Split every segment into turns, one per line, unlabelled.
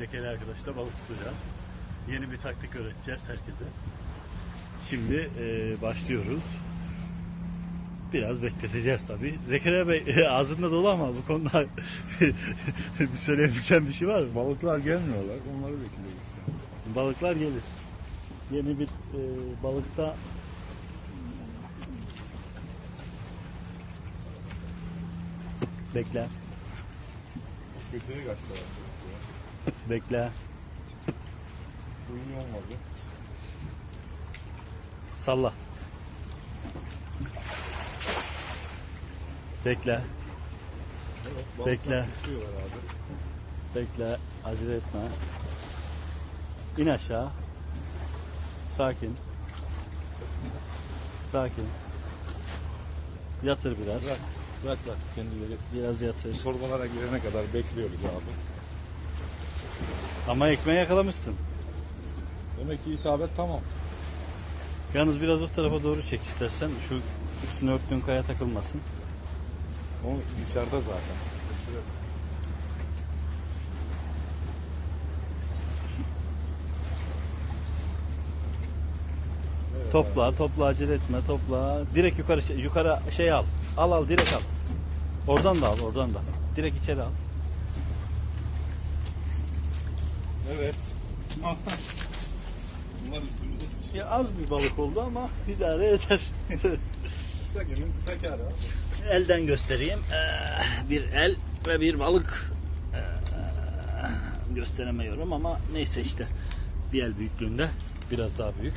Zekeri arkadaşla balık tutacağız. Yeni bir taktik öğreteceğiz herkese. Şimdi e, başlıyoruz. Biraz bekleteceğiz tabii. Zekeriya Bey ağzında dolu ama bu konuda bir söyleyebileceğim bir şey var mı?
Balıklar gelmiyorlar. Onları bekliyoruz.
Balıklar gelir. Yeni bir e, balıkta bekle,
Kötüye kaçtılar.
Bekle.
Bu iyi olmadı.
Salla. Bekle,
Evet,
Bekle. Bekle. Acele etme. İn aşağı. Sakin. Sakin. Yatır biraz.
Bırak. Bırak bırak. Kendileri
Biraz yatır.
torbalara girene kadar bekliyoruz abi.
Ama ekmeği yakalamışsın.
Demek ki isabet tamam.
Yalnız biraz o tarafa doğru çek istersen. Şu üstüne örttüğün kaya takılmasın.
O dışarıda zaten. Evet,
Topla, topla acele etme, topla. Direkt yukarı yukarı şey al. Al al direkt al. Oradan da al, oradan da. Direkt içeri al.
Evet. Bunlar üstümüze sıçıyor.
Ya az bir balık oldu ama idare eder.
Kısa günün kısa kârı abi.
Elden göstereyim. Ee, bir el ve bir balık. Ee, gösteremiyorum ama neyse işte. Bir el büyüklüğünde. Biraz daha büyük.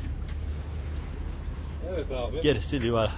Evet abi.
Gerisi livara.